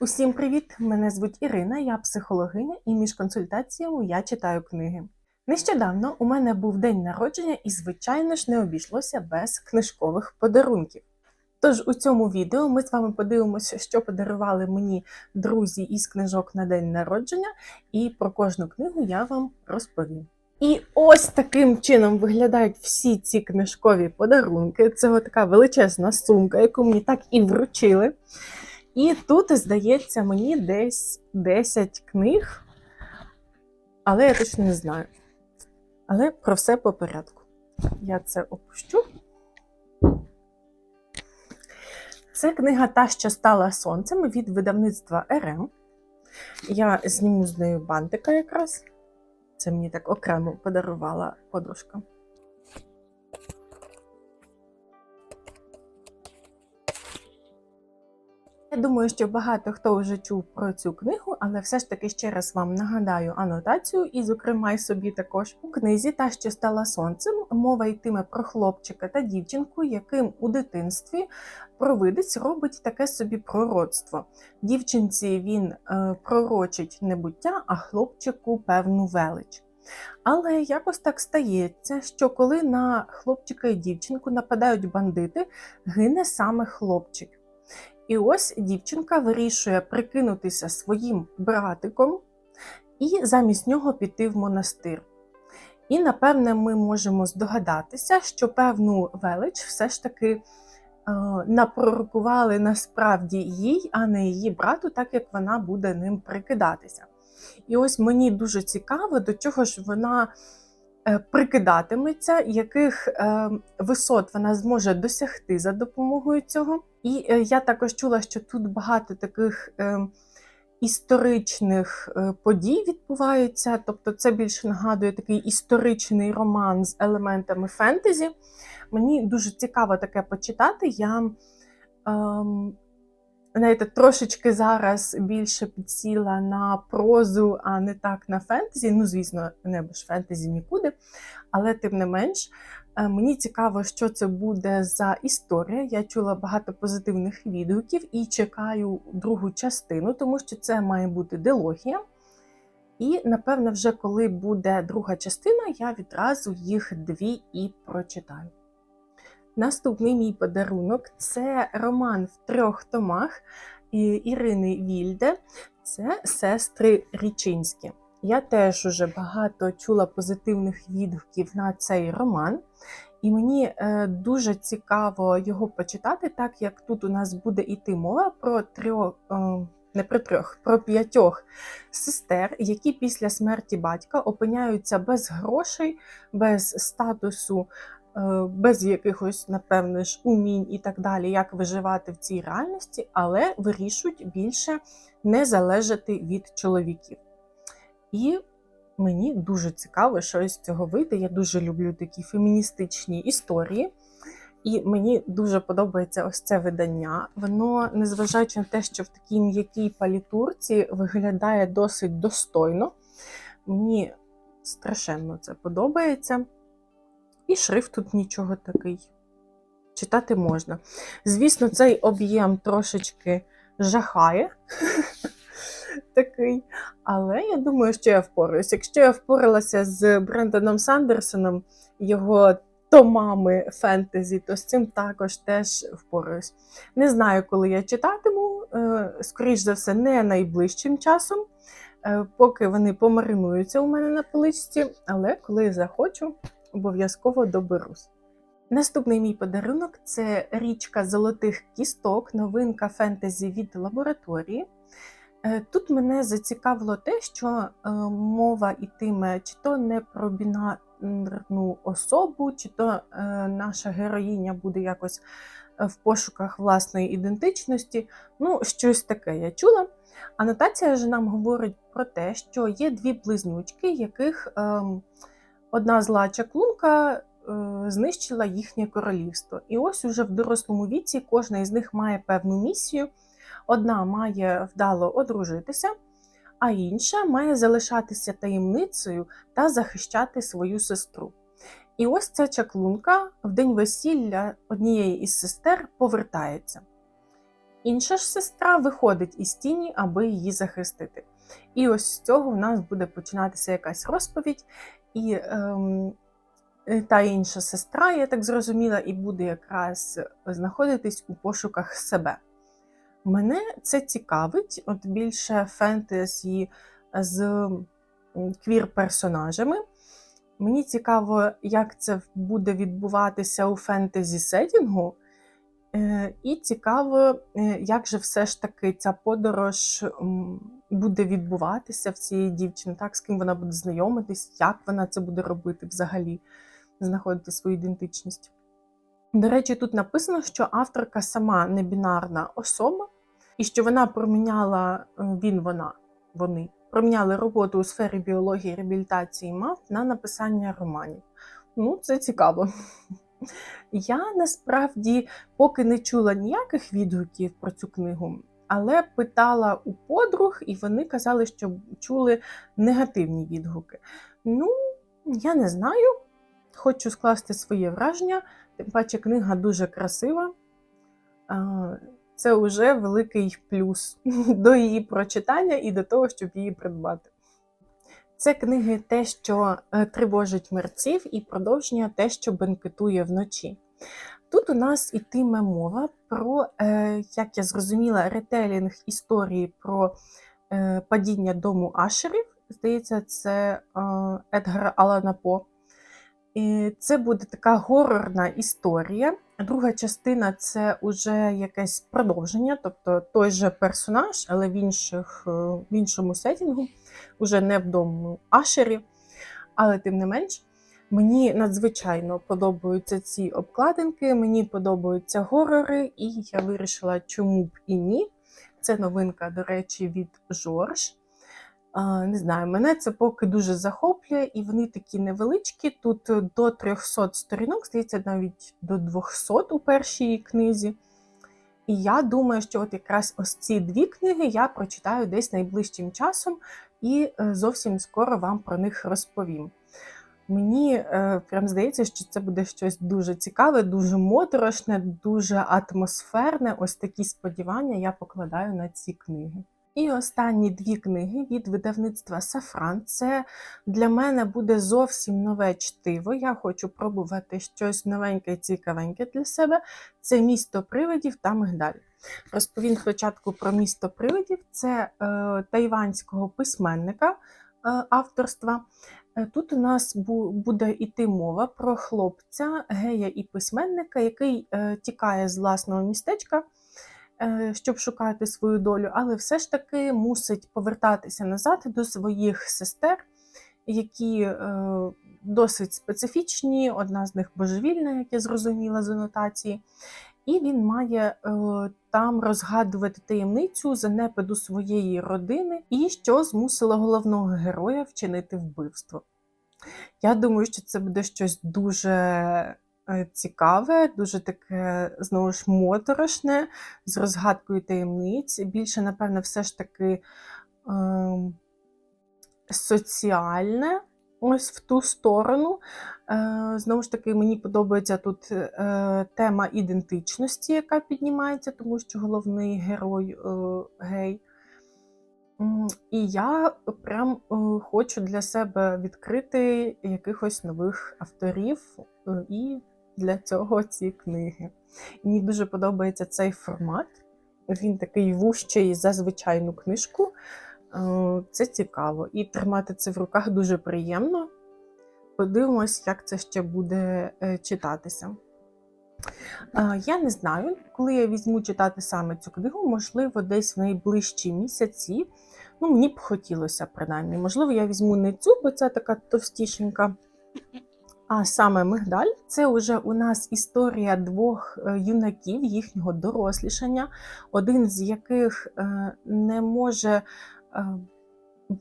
Усім привіт! Мене звуть Ірина, я психологиня, і між консультаціями я читаю книги. Нещодавно у мене був день народження, і, звичайно ж, не обійшлося без книжкових подарунків. Тож у цьому відео ми з вами подивимося, що подарували мені друзі із книжок на день народження, і про кожну книгу я вам розповім. І ось таким чином виглядають всі ці книжкові подарунки. Це така величезна сумка, яку мені так і вручили. І тут, здається, мені десь 10 книг, але я точно не знаю. Але про все по порядку. Я це опущу. Це книга Та, що стала сонцем від видавництва РМ. Я зніму з нею бантика якраз. Це мені так окремо подарувала подружка. Я думаю, що багато хто вже чув про цю книгу, але все ж таки ще раз вам нагадаю анотацію, і, зокрема, й собі також у книзі Та, що стала сонцем, мова йтиме про хлопчика та дівчинку, яким у дитинстві провидець робить таке собі пророцтво. Дівчинці він е, пророчить небуття, а хлопчику певну велич. Але якось так стається, що коли на хлопчика і дівчинку нападають бандити, гине саме хлопчик. І ось дівчинка вирішує прикинутися своїм братиком і замість нього піти в монастир. І, напевне, ми можемо здогадатися, що певну велич все ж таки е, напророкували насправді їй, а не її брату, так як вона буде ним прикидатися. І ось мені дуже цікаво, до чого ж вона прикидатиметься, яких е, висот вона зможе досягти за допомогою цього. І е, я також чула, що тут багато таких е, історичних е, подій відбуваються. Тобто, це більше нагадує такий історичний роман з елементами фентезі. Мені дуже цікаво таке почитати. Я ем, знаєте, трошечки зараз більше підсіла на прозу, а не так на фентезі. Ну, звісно, не без фентезі нікуди. Але тим не менш, е, мені цікаво, що це буде за історія. Я чула багато позитивних відгуків і чекаю другу частину, тому що це має бути дилогія. І, напевне, вже коли буде друга частина, я відразу їх дві і прочитаю. Наступний мій подарунок це роман в трьох томах Ірини Вільде. Це сестри Річинські. Я теж уже багато чула позитивних відгуків на цей роман, і мені е, дуже цікаво його почитати, так як тут у нас буде йти мова про трьох. Е, не про трьох, про п'ятьох сестер, які після смерті батька опиняються без грошей, без статусу, Е, без якихось, напевне ж, умінь і так далі, як виживати в цій реальності, але вирішують більше не залежати від чоловіків. І мені дуже цікаво, що із цього вийде. Я дуже люблю такі феміністичні історії. І мені дуже подобається ось це видання. Воно, незважаючи на те, що в такій м'якій палітурці виглядає досить достойно. Мені страшенно це подобається. І шрифт тут нічого такий. Читати можна. Звісно, цей об'єм трошечки жахає. такий. Але я думаю, що я впораюсь. Якщо я впоралася з Брендоном Сандерсоном, його томами фентезі, то з цим також теж впораюсь. Не знаю, коли я читатиму, е, скоріш за все, не найближчим часом, е, поки вони помаринуються у мене на поличці, але коли захочу обов'язково доберусь. Наступний мій подарунок це річка золотих кісток, новинка фентезі від лабораторії. Е, тут мене зацікавило те, що е, мова йтиме чи то не про бінарну особу, чи то е, наша героїня буде якось в пошуках власної ідентичності. Ну, щось таке я чула. Анотація ж нам говорить про те, що є дві близнючки, яких. Одна зла чаклунка е, знищила їхнє королівство. І ось уже в дорослому віці кожна із них має певну місію. Одна має вдало одружитися, а інша має залишатися таємницею та захищати свою сестру. І ось ця чаклунка в день весілля однієї із сестер повертається. інша ж сестра виходить із тіні, аби її захистити. І ось з цього в нас буде починатися якась розповідь, і ем, е, та інша сестра, я так зрозуміла, і буде якраз знаходитись у пошуках себе. Мене це цікавить, от більше фентезі з квір-персонажами. Мені цікаво, як це буде відбуватися у фентезі сетінгу. Е, І цікаво, е, як же все ж таки ця подорож буде відбуватися в цієї дівчини, так, з ким вона буде знайомитись, як вона це буде робити взагалі, знаходити свою ідентичність. До речі, тут написано, що авторка сама небінарна особа, і що вона проміняла е, він, вона, вони проміняли роботу у сфері біології, реабілітації мав на написання романів. Ну, це цікаво. Я насправді поки не чула ніяких відгуків про цю книгу, але питала у подруг, і вони казали, що чули негативні відгуки. Ну, я не знаю. Хочу скласти своє враження, тим паче книга дуже красива. Це вже великий плюс до її прочитання і до того, щоб її придбати. Це книги те, що е, тривожить мерців, і продовження те, що бенкетує вночі. Тут у нас ітиме мова про, е, як я зрозуміла, ретелінг історії про е, падіння дому Ашерів. Здається, це е, Едгара Алана По. І це буде така горорна історія. Друга частина це уже якесь продовження, тобто той же персонаж, але в, інших, в іншому сетінгу, уже не в дому Ашері. Але тим не менш, мені надзвичайно подобаються ці обкладинки, мені подобаються горори, і я вирішила, чому б і ні. Це новинка, до речі, від Жорж. Не знаю, мене це поки дуже захоплює, і вони такі невеличкі. Тут до 300 сторінок, здається, навіть до 200 у першій книзі. І я думаю, що от якраз ось ці дві книги я прочитаю десь найближчим часом і е, зовсім скоро вам про них розповім. Мені е, прям здається, що це буде щось дуже цікаве, дуже моторошне, дуже атмосферне. Ось такі сподівання я покладаю на ці книги. І останні дві книги від видавництва Сафран. Це для мене буде зовсім нове чтиво. Я хочу пробувати щось новеньке і цікавеньке для себе. Це місто привидів та мигдаль. Розповім спочатку про місто привидів. Це е, тайванського письменника е, авторства. Е, Тут у нас буде йти мова про хлопця, гея і письменника, який е, тікає з власного містечка е, щоб шукати свою долю, але все ж таки мусить повертатися назад до своїх сестер, які досить специфічні. Одна з них божевільна, як я зрозуміла з анотації. І він має е, там розгадувати таємницю занепаду своєї родини, і що змусило головного героя вчинити вбивство. Я думаю, що це буде щось дуже е, цікаве, дуже таке, знову ж, моторошне, з розгадкою таємниць. Більше, напевне, все ж таки ем, соціальне, ось в ту сторону. Е, Знову ж таки, мені подобається тут е, тема ідентичності, яка піднімається, тому що головний герой е, гей. І я прям хочу для себе відкрити якихось нових авторів, і для цього ці книги. Мені дуже подобається цей формат. Він такий вущий за звичайну книжку. Е, Це цікаво. І тримати це в руках дуже приємно. Подивимось, як це ще буде е, читатися. Е, Я не знаю, коли я візьму читати саме цю книгу, можливо, десь в найближчі місяці. Ну, мені б хотілося, принаймні. Можливо, я візьму не цю, бо це така товстішенька. А саме мигдаль це вже у нас історія двох юнаків, їхнього дорослішання, один з яких не може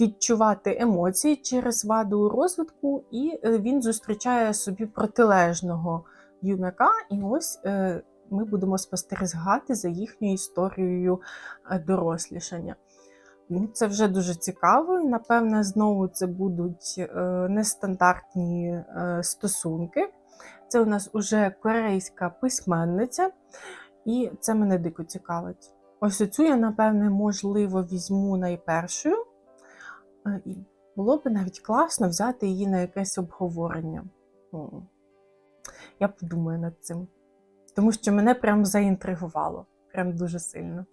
відчувати емоції через ваду розвитку, і е, він зустрічає собі протилежного юнака. І ось е, ми будемо спостерігати за їхньою історією е, дорослішання. Ну, Це вже дуже цікаво. Напевне, знову це будуть е, нестандартні е, стосунки. Це у нас уже корейська письменниця, і це мене дико цікавить. Ось оцю я, напевне, можливо, візьму найпершою. Е, І було б навіть класно взяти її на якесь обговорення. Я подумаю над цим. Тому що мене прям заінтригувало, прям дуже сильно.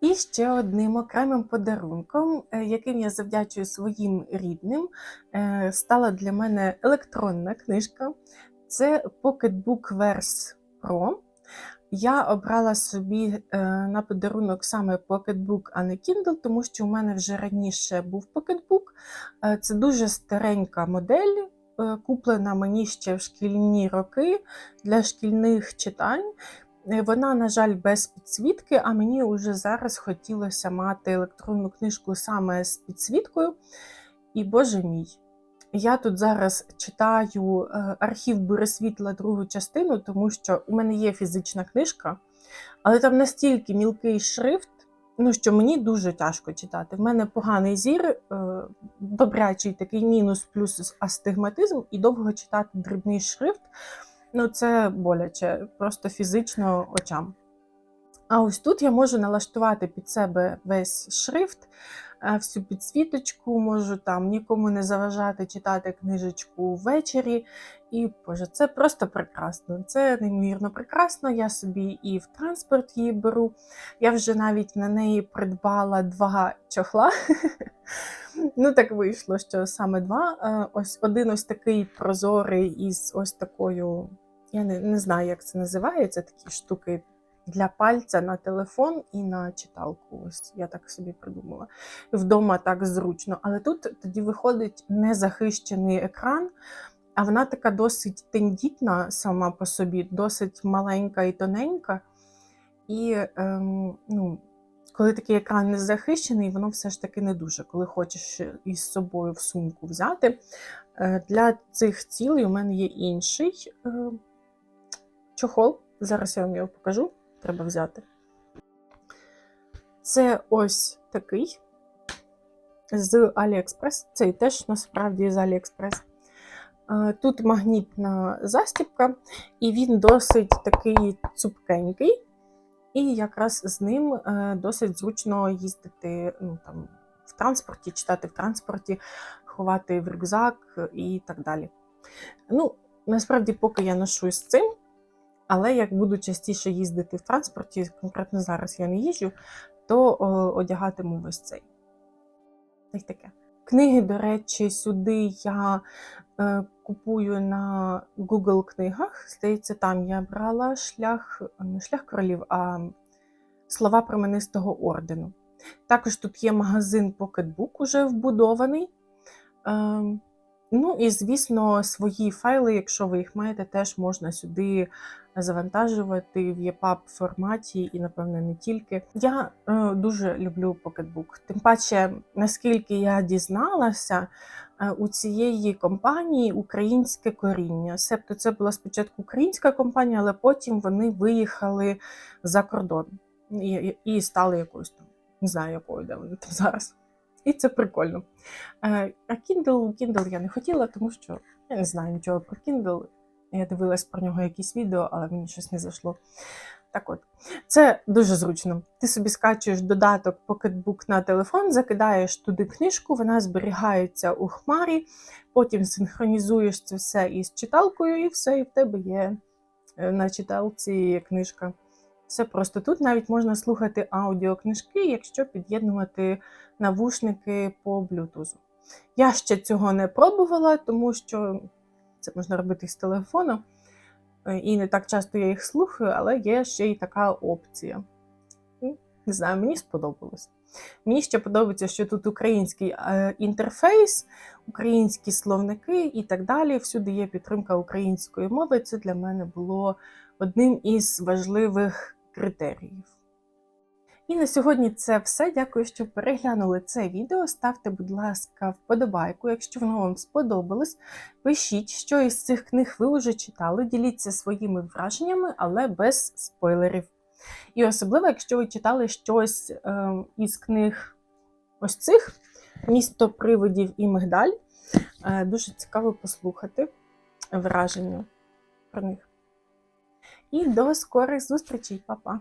І ще одним окремим подарунком, е, яким я завдячую своїм рідним, е, стала для мене електронна книжка. Це Pocketbook Verse Pro. Я обрала собі е, на подарунок саме Pocketbook, а не Kindle, тому що у мене вже раніше був Pocketbook. Е, Це дуже старенька модель, е, куплена мені ще в шкільні роки для шкільних читань. Вона, на жаль, без підсвітки, а мені вже зараз хотілося мати електронну книжку саме з підсвіткою. І боже мій, я тут зараз читаю е, архів Буресвітла другу частину, тому що у мене є фізична книжка, але там настільки мілкий шрифт, ну що мені дуже тяжко читати. В мене поганий зір, е, добрячий такий мінус, плюс астигматизм, і довго читати дрібний шрифт. Ну, це боляче, просто фізично очам. А ось тут я можу налаштувати під себе весь шрифт, всю підсвіточку, можу там нікому не заважати читати книжечку ввечері. І Боже, це просто прекрасно. Це неймовірно прекрасно. Я собі і в транспорт її беру. Я вже навіть на неї придбала два чохла. Ну, так вийшло, що саме два. Е, Ось один ось такий прозорий із ось такою. Я не, не знаю, як це називається, такі штуки для пальця на телефон і на читалку. Ось я так собі придумала. Вдома так зручно. Але тут тоді виходить незахищений екран, а вона така досить тендітна сама по собі, досить маленька і тоненька. І ем, ну, коли такий екран не захищений, воно все ж таки не дуже, коли хочеш із собою в сумку взяти. Е, Для цих цілей у мене є інший е, чохол. Зараз я вам його покажу. Треба взяти. Це ось такий з AliExpress. Цей теж насправді з AliExpress. Тут магнітна застібка, і він досить такий цупкенький. І якраз з ним е, досить зручно їздити ну, там, в транспорті, читати в транспорті, ховати в рюкзак і так далі. Ну, насправді, поки я ношу з цим, але як буду частіше їздити в транспорті, конкретно зараз я не їжджу, то одягатиму ось цей. Та таке. Книги, до речі, сюди я е, купую на Google книгах. Здається, там я брала шлях, не шлях королів, а слова променистого ордену. Також тут є магазин Pocketbook уже вбудований. Е, ну і, звісно, свої файли, якщо ви їх маєте, теж можна сюди завантажувати в EPUB форматі і, напевно, не тільки. Я е, дуже люблю Pocketbook. Тим паче, наскільки я дізналася, е, у цієї компанії українське коріння. Себто це була спочатку українська компанія, але потім вони виїхали за кордон і, і стали якоюсь там, не знаю, якою де вони там зараз. І це прикольно. Е, А Kindle, Kindle я не хотіла, тому що я не знаю нічого про Kindle. Я дивилась про нього якісь відео, але мені щось не зайшло. Так от, це дуже зручно. Ти собі скачуєш додаток Pocketbook на телефон, закидаєш туди книжку, вона зберігається у хмарі, потім синхронізуєш це все із читалкою, і все, і в тебе є е, на читалці книжка. Все просто тут навіть можна слухати аудіокнижки, якщо під'єднувати навушники по Bluetooth. Я ще цього не пробувала, тому що це можна робити з телефону. Е, І не так часто я їх слухаю, але є ще й така опція. Ну, Не знаю, мені сподобалось. Мені ще подобається, що тут український е, інтерфейс, українські словники і так далі. Всюди є підтримка української мови. Це для мене було одним із важливих критеріїв. І на сьогодні це все. Дякую, що переглянули це відео. Ставте, будь ласка, вподобайку, якщо воно вам сподобалось. Пишіть, що із цих книг ви вже читали, діліться своїми враженнями, але без спойлерів. І особливо, якщо ви читали щось е, із книг ось цих Місто привидів і мигдаль. Е, дуже цікаво послухати враження про них. І до скорих зустрічей, Па-па!